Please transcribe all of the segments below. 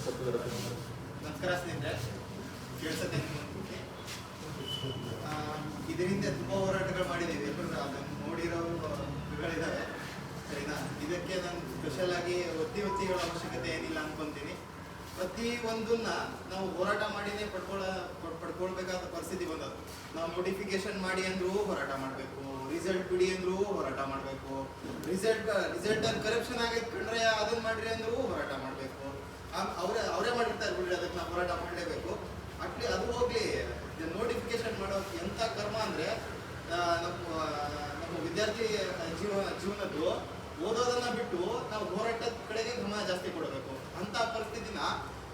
ನಮಸ್ಕಾರ ಸ್ನೇಹಿತರೆ. ಕೇಳಿಸುತ್ತೆ ಇದರಿಂದ ತುಂಬ ಹೋರಾಟಗಳು ಮಾಡಿದ್ದೀವಿ ಅದನ್ನು ನೋಡಿರೋ ಇದಾವೆ ಸರಿನಾ? ಇದಕ್ಕೆ ನಾನು ಸ್ಪೆಷಲ್ ಆಗಿ ಒತ್ತಿ ಒತ್ತಿಗಳ ಅವಶ್ಯಕತೆ ಏನಿಲ್ಲ ಅನ್ಕೊಂತೀನಿ. ಪ್ರತಿ ಒಂದನ್ನ ನಾವು ಹೋರಾಟ ಮಾಡಿನೇ ಪಡ್ಕೊಳ್ಳ ಪಡ್- ಪಡ್ಕೊಳ್ಬೇಕಾದ ಪರಿಸ್ಥಿತಿ ಬಂದದ್ದು. ನಾವು ನೋಟಿಫಿಕೇಶನ್ ಮಾಡಿ ಅಂದ್ರೂ ಹೋರಾಟ ಮಾಡಬೇಕು. ರಿಸಲ್ಟ್ ಬಿಡಿ ಅಂದ್ರೂ ಹೋರಾಟ ಮಾಡಬೇಕು. ರಿಸಲ್ಟ್ ರಿಸಲ್ಟ್ ಅಲ್ಲಿ ಕರಪ್ಷನ್ ಆಗೈತೆ ಕಂಡ್ರೆ ಅದನ್ನ ಮಾಡ್ರಿ ಅಂದ್ರೂ ಹೋರಾಟ ಮಾಡಬೇಕು. ಅವರೇ ಅವರೇ ಮಾಡಿರ್ತಾರೆ ಬಿಡ್ರಿ, ಅದಕ್ಕೆ ಹೋರಾಟ ಮಾಡಲೇಬೇಕು. ಅಟ್ಲಿ ಅದು ಹೋಗಲಿ ನೋಟಿಫಿಕೇಶನ್ ಮಾಡೋ ಎಂಥ ಕರ್ಮ ಅಂದ್ರೆ ನಮ್ಮ ನಮ್ಮ ವಿದ್ಯಾರ್ಥಿ ಜೀವ ಜೀವನದ್ದು ಓದೋದನ್ನ ಬಿಟ್ಟು ನಾವು ಹೋರಾಟದ ಕಡೆಗೆ ಗಮನ ಜಾಸ್ತಿ ಕೊಡಬೇಕು. ಅಂತ ಪರಿಸ್ಥಿತಿನ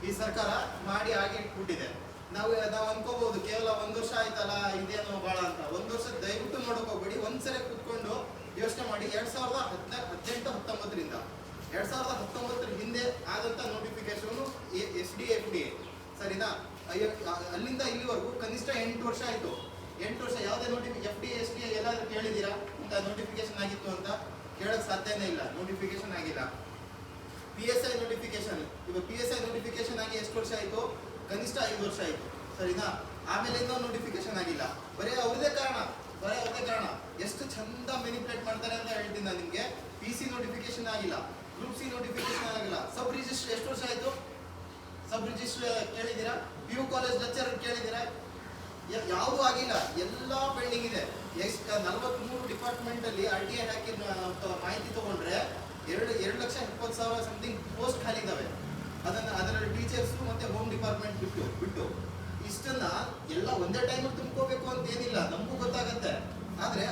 ಈ ಸರ್ಕಾರ ಮಾಡಿ ಆಗಿ ಇಟ್ಬಿಟ್ಟಿದೆ ನಾವು ನಾವು ಅನ್ಕೋಬಹುದು, ಕೇವಲ ಒಂದ್ ವರ್ಷ ಆಯ್ತಲ್ಲ, ಇದೇನೋ ಭಾಳ ಅಂತ. ಒಂದು ವರ್ಷ ದಯವಿಟ್ಟು ನೋಡಕ್ ಹೋಗ್ಬೇಡಿ. ಒಂದ್ಸರಿ ಕೂತ್ಕೊಂಡು ಯೋಚನೆ ಮಾಡಿ. ಎರಡ್ ಸಾವಿರದ ಹದಿನಾಲ್ಕು ಹದಿನೆಂಟು, ಹತ್ತೊಂಬತ್ತರಿಂದ. ಎರಡ್ ಸಾವಿರದ ಹತ್ತೊಂಬತ್ತರ ಹಿಂದೆ ಆದಂತ notification S D F D ಸರಿನಾ? ಅಯ್ಯೋ, ಅಲ್ಲಿಂದ ಇಲ್ಲಿವರೆಗೂ ಕನಿಷ್ಠ ಎಂಟು ವರ್ಷ ಆಯ್ತು. ಎಂಟು ವರ್ಷ ಯಾವುದೇ ನೋಟಿಫಿ ಎಫ್ ಡಿ ಎಸ್ ಡಿ ಎಲ್ಲಾದ್ರು ಕೇಳಿದ್ದೀರಾ? ಅಂತ ನೋಟಿಫಿಕೇಶನ್ ಆಗಿತ್ತು ಅಂತ ಕೇಳಕ್ ಸಾಧ್ಯನೇ ಇಲ್ಲ. ನೋಟಿಫಿಕೇಶನ್ ಆಗಿಲ್ಲ. ಪಿ ಎಸ್ ಐ ನೋಟಿಫಿಕೇಶನ್ ಇವಾಗ ಪಿ ಎಸ್ ಐ ನೋಟಿಫಿಕೇಶನ್ ಆಗಿ ಎಷ್ಟು ವರ್ಷ ಆಯ್ತು? ಕನಿಷ್ಠ ಐದು ವರ್ಷ ಆಯ್ತು. ಸರಿನಾ? ಆಮೇಲೆ ಇನ್ನೂ ನೋಟಿಫಿಕೇಶನ್ ಆಗಿಲ್ಲ. ಬರೀ ಅವ್ರದೇ ಕಾರಣ. ಬರೀ ಅವ್ರದೇ ಕಾರಣ. ಎಷ್ಟು ಚಂದ ಮೆನಿಪ್ಯುಲೇಟ್ ಮಾಡ್ತಾರೆ ಅಂತ ಹೇಳ್ತೀನಿ ನಾನು ನಿಮಗೆ. ಪಿ ಸಿ ನೋಟಿಫಿಕೇಶನ್ ಆಗಿಲ್ಲ. ಗ್ರೂಪ್ ಸಿ ನೋಟಿಫಿಕೇಶನ್ ಆಗಿಲ್ಲ. ಸಬ್ ರಿಜಿಸ್ಟರ್ ಎಷ್ಟು ವರ್ಷ ಆಯಿತು? ಸಬ್ ರಿಜಿಸ್ಟರ್ ಕೇಳಿದ್ದೀರಾ? ಪಿ ಯು ಕಾಲೇಜ್ ಲೆಕ್ಚರ್ ಕೇಳಿದ್ದೀರಾ? ಯಾವುದೂ ಆಗಿಲ್ಲ. ಎಲ್ಲ ಪೆಂಡಿಂಗ್ ಇದೆ. ಎಷ್ಟು ನಲವತ್ಮೂರು ಡಿಪಾರ್ಟ್ಮೆಂಟಲ್ಲಿ ಆರ್ ಟಿ ಐ ಹಾಕಿ ಮಾಹಿತಿ ತೊಗೊಂಡ್ರೆ ಎರಡು ಎರಡು ಲಕ್ಷ ಇಪ್ಪತ್ತು ಸಾವಿರ ಸಮಥಿಂಗ್ ಪೋಸ್ಟ್ ಖಾಲಿ ಇದ್ದಾವೆ ಅದನ್ನು, ಅದರಲ್ಲಿ ಟೀಚರ್ಸು ಮತ್ತು ಹೋಮ್ ಡಿಪಾರ್ಟ್ಮೆಂಟ್ ಬಿಟ್ಟು ಬಿಟ್ಟು. ಇಷ್ಟನ್ನು ಎಲ್ಲ ಒಂದೇ ಟೈಮಲ್ಲಿ ತುಂಬ್ಕೋಬೇಕು ಅಂತ ಏನಿಲ್ಲ. ನಮಗೂ ಗೊತ್ತಾಗತ್ತೆ. ಆದ್ರೆ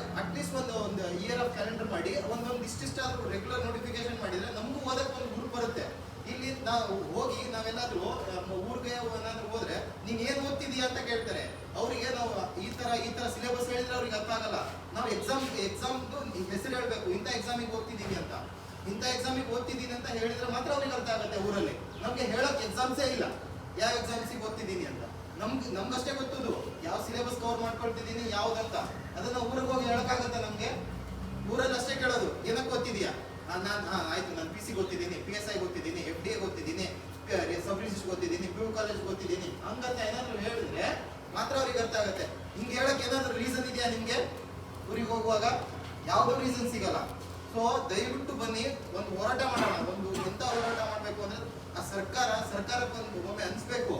ಇಯರ್ ಆಫ್ ಕ್ಯಾಲೆಂಡರ್ ಮಾಡಿ, ಒಂದೊಂದು ಇಷ್ಟಿಷ್ಟಾದ್ರೂ ರೆಗ್ಯುಲರ್ ನೋಟಿಫಿಕೇಶನ್ ಮಾಡಿದ್ರೆ ನಮಗೂ ಓದಕ್ಕೆ ಒಂದು ಗುರು ಬರುತ್ತೆ. ಇಲ್ಲಿ ನಾವು ಹೋಗಿ ನಾವೆಲ್ಲಾದರೂ ಊರಿಗೆ ಏನಾದರೂ ಹೋದ್ರೆ ನೀನ್ ಏನು ಓದ್ತಿದೀಯ ಅಂತ ಕೇಳ್ತಾರೆ. ಅವರಿಗೆ ನಾವು ಈ ತರ ಈ ತರ ಸಿಲೆಬಸ್ ಹೇಳಿದ್ರೆ ಅವ್ರಿಗೆ ಅರ್ಥ ಆಗಲ್ಲ. ನಾವು ಎಕ್ಸಾಮ್ ಎಕ್ಸಾಮ್ದು ಹೆಸರು ಹೇಳಬೇಕು, ಇಂಥ ಎಕ್ಸಾಮಿಗೆ ಓದ್ತಿದ್ದೀನಿ ಅಂತ. ಇಂಥ ಎಕ್ಸಾಮಿಗೆ ಓದ್ತಿದ್ದೀನಿ ಅಂತ ಹೇಳಿದ್ರೆ ಮಾತ್ರ ಅವ್ರಿಗೆ ಅರ್ಥ ಆಗುತ್ತೆ ಊರಲ್ಲಿ. ನಮಗೆ ಹೇಳಕ್ ಎಕ್ಸಾಮ್ಸೇ ಇಲ್ಲ. ಯಾವ ಎಕ್ಸಾಮ್ಸಿಗೆ ಓದ್ತಿದ್ದೀನಿ ಅಂತ. ನಮ್ಗೆ, ನಮ್ಗಷ್ಟೇ ಗೊತ್ತದು. ಯಾವ ಸಿಲೆಬಸ್ ಕವರ್ ಮಾಡ್ಕೊಳ್ತಿದ್ದೀನಿ ಯಾವ್ದಂತ. ಅದನ್ನ ಊರಿಗೆ ಹೋಗಿ ಹೇಳಕ್ಕಾಗತ್ತೆ ನಮ್ಗೆ? ಊರಲ್ಲಿ ಅಷ್ಟೇ ಕೇಳೋದು. ಏನಕ್ಕೆ ಗೊತ್ತಿದ್ಯಾ? ನಾನು ಹಾ, ಆಯ್ತು. ನಾನು ಪಿ ಸಿ ಗೊತ್ತಿದ್ದೀನಿ ಪಿ ಎಸ್ ಐ ಗೊತ್ತಿದ್ದೀನಿ ಎಫ್ ಡಿ ಎ ಗೊತ್ತಿದ್ದೀನಿ ಸಬ್ ರಿಜಿಸ್ಟರ್ ಗೊತ್ತಿದ್ದೀನಿ ಪಿ ಯು ಕಾಲೇಜ್ ಗೊತ್ತಿದ್ದೀನಿ. ಹಂಗಂತ ಏನಾದ್ರು ಹೇಳಿದ್ರೆ ಮಾತ್ರ ಅವ್ರಿಗೆ ಅರ್ಥ ಆಗುತ್ತೆ. ಹಿಂಗೆ ಹೇಳಕ್ಕೆ ಏನಾದ್ರು ರೀಸನ್ ಇದೆಯಾ ನಿಮಗೆ ಊರಿಗೆ ಹೋಗುವಾಗ ಯಾವುದೋ ರೀಸನ್ ಸಿಗಲ್ಲ. ಸೊ ದಯವಿಟ್ಟು ಬನ್ನಿ, ಒಂದು ಹೋರಾಟ ಮಾಡೋಣ. ಒಂದು ಎಂತ ಹೋರಾಟ ಮಾಡಬೇಕು ಅಂದ್ರೆ ಆ ಸರ್ಕಾರ, ಸರ್ಕಾರಕ್ಕೆ ಒಂದು ಒಮ್ಮೆ ಅನ್ಸ್ಬೇಕು.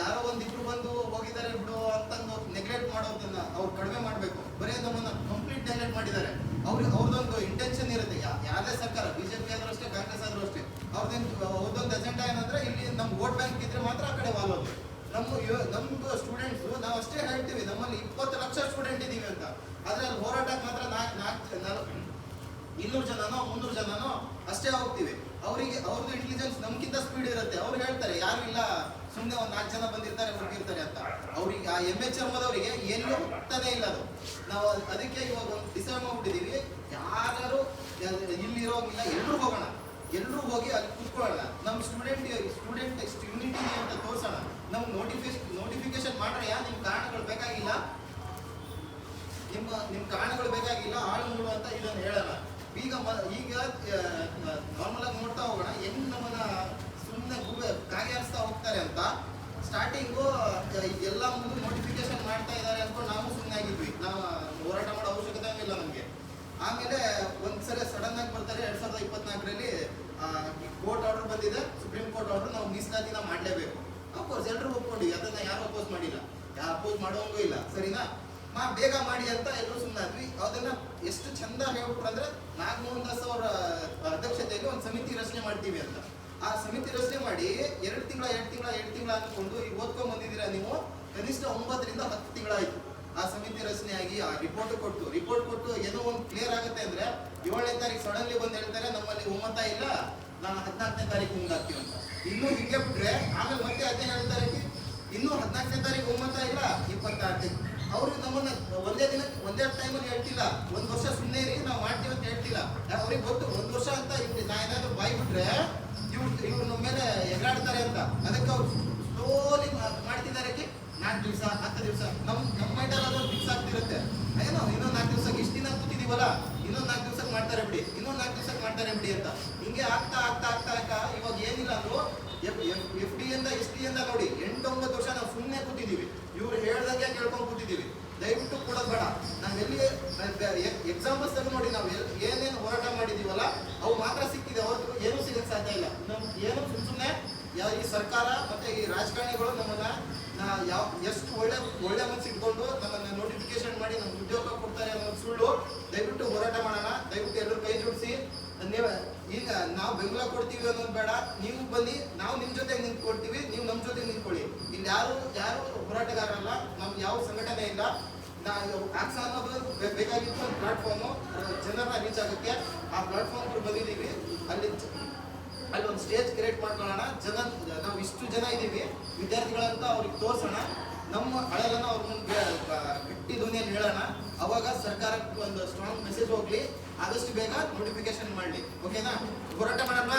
ಯಾರೋ ಒಂದಿಬ್ರು ಬಂದು ಹೋಗಿದ್ದಾರೆ ಬಿಡು ಅಂತಂದು ನೆಗ್ಲೆಕ್ಟ್ ಮಾಡೋದನ್ನ ಅವ್ರು ಕಡಿಮೆ ಮಾಡಬೇಕು. ಬರೀ ನಮ್ಮನ್ನ ಕಂಪ್ಲೀಟ್ ನೆಗ್ಲೆಕ್ಟ್ ಮಾಡಿದ್ದಾರೆ. ಅವ್ರಿಗೆ ಅವ್ರದ್ದೊಂದು ಇಂಟೆನ್ಷನ್ ಇರುತ್ತೆ. ಯಾ- ಯಾರೇ ಸರ್ಕಾರ ಬಿಜೆಪಿ ಆದ್ರೂ ಅಷ್ಟೇ, ಕಾಂಗ್ರೆಸ್ ಆದ್ರೂ ಅಷ್ಟೇ. ಅವ್ರದ್ದು ಅವ್ರದ್ದೊಂದು ಅಜೆಂಡಾ ಏನಂದ್ರೆ ಇಲ್ಲಿ ನಮ್ಮ ವೋಟ್ ಬ್ಯಾಂಕ್ ಇದ್ರೆ ಮಾತ್ರ ಆ ಕಡೆ ವಾಲೋದು ನಮ್ಮ ನಮ್ದು ಸ್ಟೂಡೆಂಟ್ಸ್ ನಾವು ಅಷ್ಟೇ ಹೇಳ್ತೀವಿ, ನಮ್ಮಲ್ಲಿ ಇಪ್ಪತ್ತು ಲಕ್ಷ ಸ್ಟೂಡೆಂಟ್ ಇದ್ದೀವಿ ಅಂತ. ಆದ್ರೆ ಅಲ್ಲಿ ಹೋರಾಟಕ್ಕೆ ಮಾತ್ರ ನಾಲ್ಕು ನಾಲ್ಕು ಇನ್ನೂರು ಜನನೋ, ಮುನ್ನೂರು ಜನನೋ, ಅಷ್ಟೇ ಹೋಗ್ತೀವಿ. ಅವರಿಗೆ ಅವ್ರದ್ದು ಇಂಟೆಲಿಜೆನ್ಸ್ ನಮ್ಗಿಂತ ಸ್ಪೀಡ್ ಇರುತ್ತೆ. ಅವ್ರು ಹೇಳ್ತಾರೆ, ಯಾರು ಇಲ್ಲ ಸುಮ್ಮನೆ ಒಂದು ನಾಲ್ಕು ಜನ ಬಂದಿರ್ತಾರೆ ಹೋಗಿರ್ತಾರೆ ಅಂತ. ಅವ್ರಿಗೆ, ಆ ಎಂ ಎಚ್ ಅವರಿಗೆ ಎಲ್ಲೂ ಹೋಗ್ತಾನೆ ಇಲ್ಲ ಅದು. ನಾವು ಅದಕ್ಕೆ ಇವಾಗ ಒಂದು ಡಿಸೈಡ್ ಮಾಡ್ಬಿಟ್ಟಿದೀವಿ ಯಾರು ಇಲ್ಲಿರೋಂಗಿಲ್ಲ ಎಲ್ಲರೂ ಹೋಗೋಣ. ಎಲ್ಲರೂ ಹೋಗಿ ಅಲ್ಲಿ ಕುತ್ಕೊಳ್ಳೋಣ. ನಮ್ಮ ಸ್ಟೂಡೆಂಟ್ ಸ್ಟೂಡೆಂಟ್ ಯೂನಿಟಿ ಅಂತ ತೋರಿಸೋಣ. ನಮ್ಗೆ ನೋಟಿಫಿಕೇಶನ್ ನೋಟಿಫಿಕೇಶನ್ ಮಾಡ್ರೆ ನಿಮ್ಮ ಕಾರಣಗಳು ಬೇಕಾಗಿಲ್ಲ. ನಿಮ್ಮ ನಿಮ್ಮ ಕಾರಣಗಳು ಬೇಕಾಗಿಲ್ಲ, ಆಳು ಮೂಳು ಅಂತ ಇದನ್ನು ಹೇಳಲ್ಲ. ಈಗ ಈಗ ನಾರ್ಮಲ್ ಆಗಿ ನೋಡ್ತಾ ಹೋಗೋಣ. ಹೆಂಗ್ ನಮ್ಮನ್ನ ಸುಮ್ಮನೆ ಗೂಬೆ ಕಾಗೆ ಹರಿಸ್ತಾ ಹೋಗ್ತಾರೆ ಅಂತ. ಸ್ಟಾರ್ಟಿಂಗು ಎಲ್ಲ ಮುಂದೆ ನೋಟಿಫಿಕೇಶನ್ ಮಾಡ್ತಾ ಇದ್ದಾರೆ ಅಂದ್ಕೊಂಡು ನಾವು ಸುಮ್ಮನೆ ಆಗಿದ್ವಿ. ನಾವು ಹೋರಾಟ ಮಾಡೋ ಅವಶ್ಯಕತೆ ಇಲ್ಲ ನಮಗೆ. ಆಮೇಲೆ ಒಂದ್ಸಲ ಸಡನ್ ಆಗಿ ಬರ್ತಾರೆ, ಎರಡ್ ಸಾವಿರದ ಇಪ್ಪತ್ನಾಲ್ಕರಲ್ಲಿ ಕೋರ್ಟ್ ಆರ್ಡರ್ ಬಂದಿದೆ. ಸುಪ್ರೀಂ ಕೋರ್ಟ್ ಆರ್ಡರ್ ನಾವು ಮೀಸಲಾತಿನ ಮಾಡಲೇಬೇಕು. ಅಫ್ಕೋರ್ಸ್ ಎಲ್ಲರೂ ಒಪ್ಕೊಂಡಿವಿ ಅದನ್ನ ಯಾರು ಅಪೋಸ್ ಮಾಡಿಲ್ಲ. ಯಾರು ಅಪೋಸ್ ಮಾಡೋಂಗೂ ಇಲ್ಲ. ಸರಿನಾ? ಮಾ, ಬೇಗ ಮಾಡಿ ಅಂತ ಎಲ್ಲರೂ ಚಂದ ಹೇಳ್ಬಿಟ್ರು ಅಂದ್ರೆ ನಾಗಮೋಹನ್ ದಾಸ್ ಅವರ ಅಧ್ಯಕ್ಷತೆಯಲ್ಲಿ ಒಂದು ಸಮಿತಿ ರಚನೆ ಮಾಡ್ತೀವಿ ಅಂತ. ಆ ಸಮಿತಿ ರಚನೆ ಮಾಡಿ ಎರಡು ತಿಂಗಳ ಎರಡು ತಿಂಗಳ ಎರಡು ತಿಂಗಳ ಅನ್ಕೊಂಡು ಈಗ ಓದ್ಕೊಂಡ್ ಬಂದಿದ್ದೀರಾ ನೀವು? ಕನಿಷ್ಠ ಒಂಬತ್ತರಿಂದ ಹತ್ತು ತಿಂಗಳಾಯ್ತು ಆ ಸಮಿತಿ ರಚನೆಯಾಗಿ ಆ ರಿಪೋರ್ಟ್ ಕೊಟ್ಟು. ರಿಪೋರ್ಟ್ ಕೊಟ್ಟು ಏನೋ ಒಂದು ಕ್ಲಿಯರ್ ಆಗುತ್ತೆ ಅಂದ್ರೆ ಏಳನೇ ತಾರೀಕು ಸಡನ್ಲಿ ಬಂದು ಹೇಳ್ತಾರೆ, ನಮ್ಮಲ್ಲಿ ಒಮ್ಮತ ಇಲ್ಲ, ನಾನು ಹದಿನಾಲ್ಕನೇ ತಾರೀಕು ಮುಂದಾಗ್ತೀವಿ ಅಂತ. ಇನ್ನೂ ಹಿಂಗೆ ಬಿಟ್ರೆ ಆಮೇಲೆ ಮತ್ತೆ ಅದೇ ಹೇಳ್ತಾರೆ ಇನ್ನೂ ಹದಿನಾಲ್ಕನೇ ತಾರೀಕು ಒಮ್ಮತ ಇಲ್ಲ, ಇಪ್ಪತ್ತಾರನೇ ಅವ್ರಿಗೆ ನಮ್ಮನ್ನ ಒಂದೇ ದಿನ, ಒಂದೇ ಟೈಮಲ್ಲಿ ಹೇಳ್ತಿಲ್ಲ. ಒಂದ್ ವರ್ಷ ಸುಮ್ಮನೆ ಇರಿ, ನಾವು ಮಾಡ್ತೀವಿ ಅಂತ ಹೇಳ್ತಿಲ್ಲ. ಅವ್ರಿಗೆ ಗೊತ್ತು, ಒಂದ್ ವರ್ಷ ಅಂತ ಇವ್ರು ನಾ ಏನಾದ್ರು ಬಾಯ್ ಬಿಟ್ರೆ ಇವ್ರು ಇವ್ರು ನಮ್ಮ ಮೇಲೆ ಎಗರಾಡ್ತಾರೆ ಅಂತ. ಅದಕ್ಕೆ ಅವ್ರು ಸ್ಲೋಲಿ ಮಾಡ್ತಿದ್ದಾರೆ ನಾಲ್ಕು ದಿವಸ, ಹತ್ತು ದಿವಸ. ನಮ್ ನಮ್ಮ ಮೈಂಡಲ್ಲಿ ಅದೊಂದು ಫಿಕ್ಸ್ ಆಗ್ತಿರುತ್ತೆ. ಏನೋ, ಇನ್ನೊಂದು ನಾಲ್ಕು ದಿವಸಕ್ಕೆ ಇಷ್ಟು ದಿನ ಕೂತಿದೀವಲ್ಲ, ಇನ್ನೊಂದು ನಾಲ್ಕು ದಿವಸಕ್ಕೆ ಮಾಡ್ತಾರೆ ಬಿಡಿ, ಇನ್ನೊಂದು ನಾಲ್ಕು ದಿವಸಕ್ಕೆ ಮಾಡ್ತಾರೆ ಬಿಡಿ ಅಂತ. ಹಿಂಗೆ ಆಗ್ತಾ ಆಗ್ತಾ ಆಗ್ತಾ ಇವಾಗ ಏನಿಲ್ಲ ಅಂದ್ರು ಎಫ್ ಎಫ್ ಪ್ರೀತಿಯಿಂದ ನೋಡಿ ಎಂಟೊಂಬತ್ತು ವರ್ಷ ನಾವು ಸುಮ್ಮನೆ ಕೂತಿದ್ದೀವಿ ಇವ್ರು ಹೇಳ್ದಂಗೆ ಕೇಳ್ಕೊಂಡು ಕೂತಿದ್ದೀವಿ ಬೇಡ. ನಾವು ಎಲ್ಲಿ ಎಕ್ಸಾಂಪಲ್ಸ್ ನೋಡಿ ನಾವು ಏನೇನು ಹೋರಾಟ ಮಾಡಿದೀವಲ್ಲ, ಅವು ಮಾತ್ರ ಸಿಕ್ಕಿದೆ. ಅವತ್ತು ಏನೂ ಸಿಗಕ್ಕೆ ಸಾಧ್ಯ ಇಲ್ಲ. ನಮ್ ಏನು ಸುಮ್ ಸುಮ್ಮನೆ ಈ ಸರ್ಕಾರ ಮತ್ತೆ ಈ ರಾಜಕಾರಣಿಗಳು ನಮ್ಮನ್ನ ಯಾವ ಎಷ್ಟು ಒಳ್ಳೆ ಒಳ್ಳೆ ಮನಸ್ಸು ಇಟ್ಕೊಂಡು ನಮ್ಮನ್ನ ನೋಟಿಫಿಕೇಶನ್ ಮಾಡಿ ನಮ್ಗೆ ಉದ್ಯೋಗ ಕೊಡ್ತಾರೆ ಅನ್ನೋದು ಸುಳ್ಳು, ದಯವಿಟ್ಟು ಹೋರಾಟ ಮಾಡೋಣ. ದಯವಿಟ್ಟು ಎಲ್ಲರೂ ಕೈ ಜೋಡಿಸಿ. ನೀವು ಈಗ ನಾವು ಬೆಂಬಲ ಕೊಡ್ತೀವಿ ಅನ್ನೋದು ಬೇಡ. ನೀವು ಬನ್ನಿ, ನಾವು ನಿಮ್ಮ ಜೊತೆ ನಿಂತ್ಕೊಳ್ತೀವಿ, ನೀವು ನಮ್ಮ ಜೊತೆ ನಿಂತ್ಕೊಳ್ಳಿ. ಇಲ್ಲಿ ಯಾರು ಯಾರು ಹೋರಾಟಗಾರರಲ್ಲ, ನಮ್ಗೆ ಯಾವ ಸಂಘಟನೆ ಇಲ್ಲ. ನಾವು ಆಕ್ಸ ಅನ್ನೋದು ಬೇಕಾಗಿತ್ತು ಪ್ಲಾಟ್ಫಾರ್ಮು ಜನರನ್ನ ರೀಚ್ ಆಗೋಕ್ಕೆ ಆ ಪ್ಲಾಟ್ಫಾರ್ಮ್ ಬಂದಿದ್ದೀವಿ. ಅಲ್ಲಿ ಅಲ್ಲಿ ಒಂದು ಸ್ಟೇಜ್ ಕ್ರಿಯೇಟ್ ಮಾಡ್ಕೊಳ್ಳೋಣ. ಜನ, ನಾವು ಇಷ್ಟು ಜನ ಇದ್ದೀವಿ. ವಿದ್ಯಾರ್ಥಿಗಳಂತ ಅವ್ರಿಗೆ ತೋರಿಸೋಣ. ನಮ್ಮ ಹಳೆದನ್ನ ಅವ್ರ ಮುಂದೆ ಗಟ್ಟಿ ಧ್ವನಿಯಲ್ಲಿ ಹೇಳೋಣ. ಅವಾಗ ಸರ್ಕಾರಕ್ಕೆ ಒಂದು ಸ್ಟ್ರಾಂಗ್ ಮೆಸೇಜ್ ಹೋಗ್ಲಿ. ಆದಷ್ಟು ಬೇಗ ನೋಟಿಫಿಕೇಶನ್ ಮಾಡಲಿ. ಓಕೆನಾ ಹೋರಾಟ ಮಾಡೋಣ?